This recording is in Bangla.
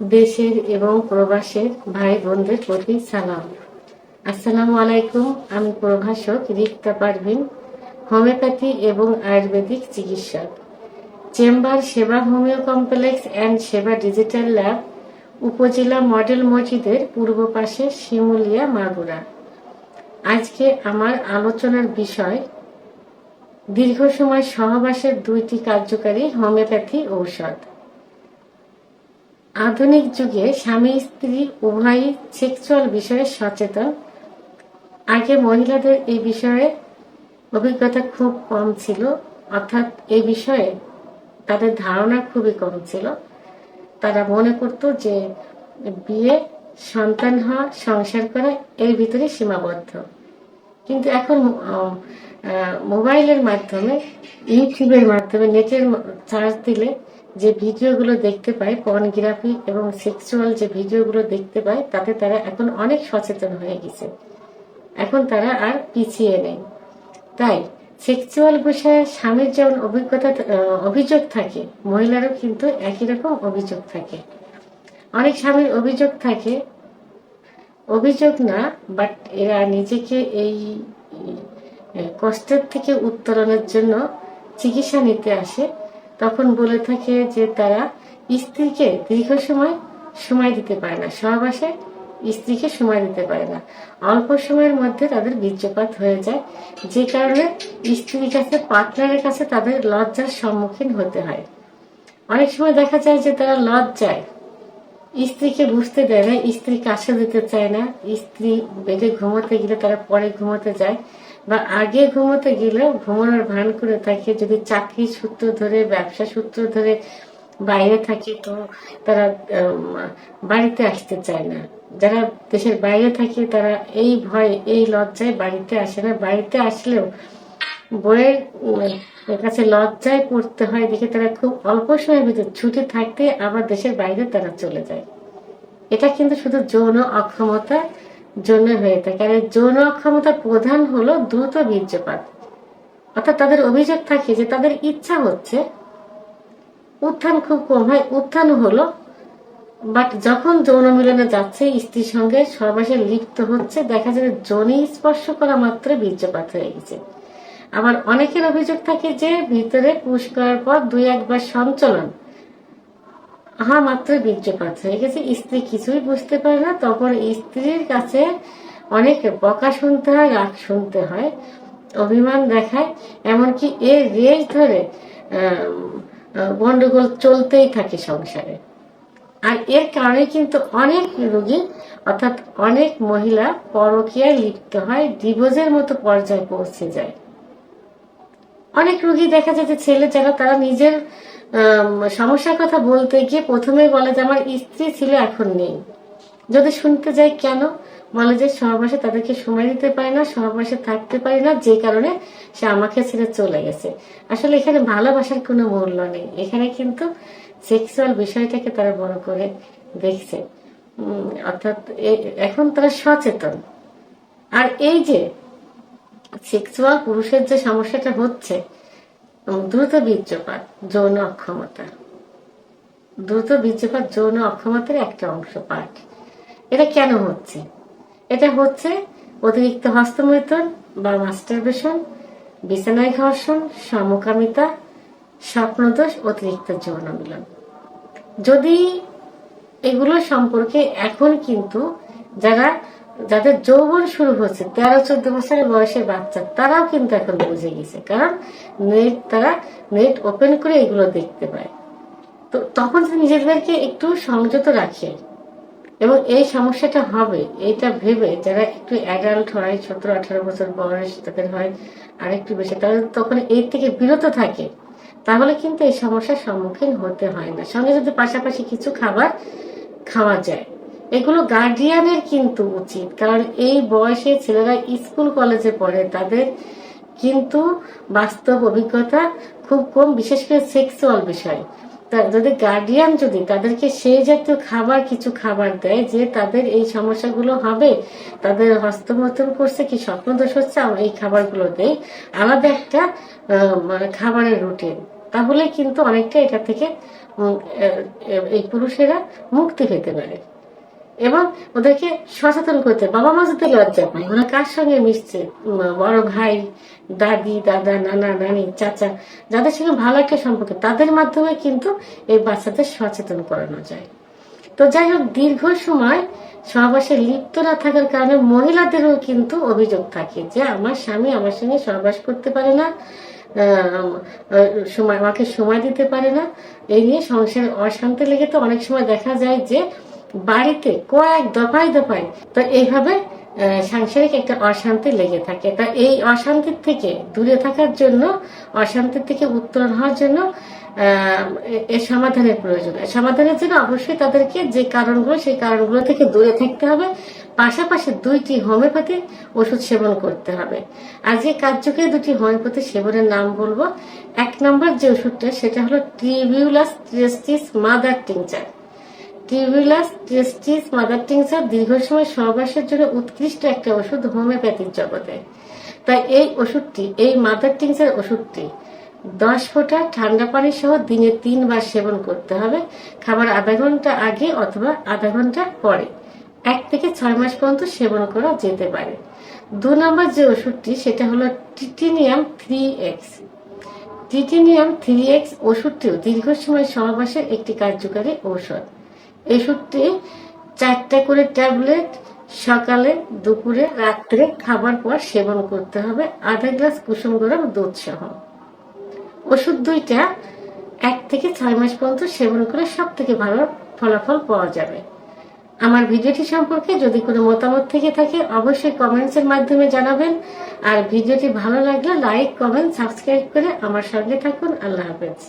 দেশের এবং প্রবাসের ভাই বোনদের প্রতি সালাম। আসসালামু আলাইকুম, আমি প্রভাষক রিক্তা পারভিন, হোমিওপ্যাথি এবং আয়ুর্বেদিক চিকিৎসক। Chamber Seba homeo complex and Seba digital lab উপজেলা মডেল মসজিদের পূর্ব পাশে শিমুলিয়া মাগুরা। আজকে আমার আলোচনার বিষয়, দীর্ঘ সময় সহবাসের দুইটি কার্যকারী হোমিওপ্যাথি ঔষধ। আধুনিক যুগে স্বামী, স্ত্রী, উভয়ই সেক্সুয়াল বিষয়ে সচেতন। আগে মহিলাদের এই বিষয়ে অভিজ্ঞতা খুব কম ছিল, অর্থাৎ এই বিষয়ে তাদের ধারণা খুবই কম ছিল। তারা মনে করত যে বিয়ে, সন্তান হওয়া, সংসার করা এর ভিতরে সীমাবদ্ধ। কিন্তু এখন মোবাইলের মাধ্যমে, ইউটিউবের মাধ্যমে, নেটের চার্জ দিলে যে ভিডিওগুলো দেখতে পায় পর্নগ্রাফি এবং সেক্সুয়াল যে ভিডিওগুলো দেখতে পায়, তাতে তারা এখন অনেক সচেতন হয়ে গেছে। এখন তারা আর পিছিয়ে নেই। তাই সেক্সুয়াল বিষয়ে স্বামীর যেমন অভিজ্ঞতা অভিযোগ থাকে, মহিলারও কিন্তু একই রকম অভিযোগ থাকে। অনেক স্বামীর অভিযোগ থাকে, অভিযোগ না বাট এরা নিজেকে এই কষ্টের থেকে উত্তরণের জন্য চিকিৎসা নিতে আসে। তখন বলে থাকে যে তারা স্ত্রীকে দীর্ঘ সময় সময় দিতে পারে না। সহবাসে স্ত্রীকে সময় দিতে পারে না। অল্প সময়ের মধ্যে তাদের বীর্যপাত হয়ে যায়। যে কারণে স্ত্রীর কাছে, পার্টনারের কাছে তাদের লজ্জার সম্মুখীন হতে হয়। অনেক সময় দেখা যায় যে তারা লজ্জায় স্ত্রীকে বুঝতে দেয় না, স্ত্রী কাছে দিতে চায় না, স্ত্রী বেডে ঘুমোতে গেলে তারা পরে ঘুমোতে যায়। বা আগে ঘুমোতে গেলেও ঘুমানোর ভান করে থাকে যদি চাকরি সূত্র ধরে, ব্যবসা সূত্র ধরে বাইরে থাকে, তো তারা বাড়িতে আসতে চায় না। যারা দেশের বাইরে থাকে তারা এই ভয়, এই লজ্জায় বাড়িতে আসে না। বাড়িতে আসলেও বইয়ের কাছে লজ্জায় পড়তে হয় দেখে তারা খুব অল্প সময়ের ভিতরে ছুটি থাকতে আবার দেশের বাইরে তারা চলে যায়। এটা কিন্তু শুধু যৌন অক্ষমতার জন্য হয়ে থাকে। আর যৌন অক্ষমতার প্রধান হলো দ্রুত বীর্যপাত। অর্থাৎ তাদের অভিযোগ থাকে যে তাদের ইচ্ছা হচ্ছে, উত্থান খুব কম হয়, উত্থান হলো বাট যখন যৌন মিলনে যাচ্ছে, স্ত্রীর সঙ্গে সর্বাসে লিপ্ত হচ্ছে, দেখা যায় যৌনি স্পর্শ করা মাত্র বীর্যপাত হয়ে গেছে। আবার অনেকের অভিযোগ থাকে যে ভিতরে পুশ করার পর দুই একবার সঞ্চলন হ্যাঁ মাত্র বীর্যপাত হয়ে গেছে। স্ত্রী কিছুই বুঝতে পারে না। তখন স্ত্রীর কাছে অনেক বকা শুনতে হয় রাগ শুনতে হয় অভিমান দেখায়। এমনকি এর রেশ ধরে আহ, আহ, গন্ডগোল চলতেই থাকে সংসারে। আর এর কারণে কিন্তু অনেক রোগী অর্থাৎ অনেক মহিলা পরকীয়ায় লিপ্ত হয় ডিভোর্সের মতো পর্যায়ে পৌঁছে যায়। অনেক রোগী দেখা যায় যে ছেলে যারা তারা নিজের সমস্যার কথা বলতে গিয়ে প্রথমেই বলে যে আমার স্ত্রী ছিল এখন নেই। যদি শুনতে যাই কেন? বলে যে সহবাসে তাদেরকে সময় দিতে পারি না, সহবাসে থাকতে পারি না, যে কারণে সে আমাকে ছেড়ে চলে গেছে। আসলে এখানে ভালোবাসার কোনো মূল্য নেই। এখানে কিন্তু সেক্সুয়াল বিষয়টাকে তারা বড় করে দেখছে। অর্থাৎ এখন তারা সচেতন। আর এই যে সেক্সুয়াল পুরুষের যে সমস্যাটা হচ্ছে দ্রুত বীর্যপাত, যৌন অক্ষমতা। দ্রুত বীর্যপাত, যৌন অক্ষমতার একটা অংশ পার্ট এটা কেন হচ্ছে? এটা হচ্ছে অতিরিক্ত হস্তমৈথুন বা মাস্টারবেশন, বিছানায় ঘর্ষণ, সমকামিতা, স্বপ্নদোষ, অতিরিক্ত যৌন মিলন। যদি এগুলো সম্পর্কে এখন কিন্তু যারা যাদের যৌবন শুরু হচ্ছে তেরো চোদ্দ বছরের বয়সের বাচ্চা, তারাও কিন্তু এখন বুঝে গেছে। কারণ নেট তারা নেট ওপেন করে এগুলো দেখতে পায়। তো তখন নিজেদেরকে একটু সংযত রাখে। এবং এই সমস্যাটা হবে, এটা ভেবে যারা একটু অ্যাডাল্ট হয়, সতেরো, আঠারো বছর বয়স তাদের হয় আর একটু বেশি, তারা তখন এর থেকে বিরত থাকে। তাহলে কিন্তু এই সমস্যার সম্মুখীন হতে হয় না। সঙ্গে যদি পাশাপাশি কিছু খাবার খাওয়া যায়। এগুলো গার্ডিয়ানের কিন্তু উচিত। কারণ এই বয়সে ছেলেরা স্কুল কলেজে পড়ে, তাদের কিন্তু বাস্তব অভিজ্ঞতা খুব কম, বিশেষ করে সেক্সুয়াল বিষয়। যদি গার্ডিয়ান যদি তাদেরকে সেই জাতীয় খাবার, কিছু খাবার দেয় যে তাদের এই সমস্যাগুলো হবে, তাদের হস্তমৈথুন করছে কি স্বপ্নদোষ হচ্ছে, আমরা এই খাবারগুলো দেই। আলাদা একটা মানে খাবারের রুটিন তাহলে কিন্তু অনেকটা এটা থেকে এই পুরুষেরা মুক্তি পেতে পারে। এবং ওদেরকে সচেতন করতে বাবা মা যাতে লজ্জা পায়। ওরা কার সঙ্গে মিশছে? বড় ভাই, দাদি, দাদা, নানা, নানি, চাচা, যাদের সঙ্গে ভালো একটা সম্পর্ক, তাদের মাধ্যমে কিন্তু এই বাচ্চাদের সচেতন করানো যায়। তো যাই হোক, দীর্ঘ সময় সহবাসে লিপ্ত না থাকার কারণে মহিলাদেরও কিন্তু অভিযোগ থাকে যে, আমার স্বামী আমার সঙ্গে সহবাস করতে পারে না সময়, আমাকে সময় দিতে পারে না। এই নিয়ে সংসারে অশান্তি লেগে তো অনেক সময় দেখা যায় যে বাড়িতে কয়েক দফায় দফায়, তো এইভাবে সাংসারিক একটা অশান্তি লেগে থাকে। তা এই অশান্তির থেকে দূরে থাকার জন্য, অশান্তির থেকে উত্তরণ হওয়ার জন্য এর সমাধানের প্রয়োজন। সমাধানের জন্য অবশ্যই তাদেরকে যে কারণগুলো, সেই কারণগুলো থেকে দূরে থাকতে হবে। পাশাপাশি দুইটি হোমিওপ্যাথি ওষুধ সেবন করতে হবে। আজকে কার্যকরী দুটি হোমিওপ্যাথি সেবনের নাম বলব। এক নম্বর যে ওষুধটা, সেটা হলো tribulus terrestris mother tincture. Tribulus, terrestris, mother tincture দীর্ঘ সময় সহবাসের জন্য উৎকৃষ্ট একটা ওষুধ হোমিওপ্যাথিক জগতে। তাই এই ওষুধটি, এই মাদার টিংচার ওষুধটি দশ ফোঁটা ঠান্ডা পানি সহ দিনে তিনবার সেবন করতে হবে, খাবার আধা ঘণ্টা আগে অথবা আধা ঘণ্টা পরে। এক থেকে ছয় মাস পর্যন্ত সেবন করা যেতে পারে। দু নম্বর যে ওষুধটি, সেটা হলো টিটিনিয়াম থ্রি এক্স। টিটিনিয়াম থ্রি এক্স ওষুধটিও দীর্ঘ সময় সহবাসের একটি কার্যকারী ঔষধ। ওষুধটি চারটা করে ট্যাবলেট সকালে, দুপুরে, রাত্রে খাবার পর সেবন করতে হবে। আধা গ্লাস কুসুম গরম দুধ সহ ওষুধ দুইটা এক থেকে ছয় মাস পর্যন্ত সেবন করে সব থেকে ভালো ফলাফল পাওয়া যাবে। আমার ভিডিওটি সম্পর্কে যদি কোনো মতামত থেকে থাকে, অবশ্যই কমেন্টসের মাধ্যমে জানাবেন। আর ভিডিওটি ভালো লাগলে লাইক কমেন্ট সাবস্ক্রাইব করে আমার সঙ্গে থাকুন। আল্লাহ হাফেজ।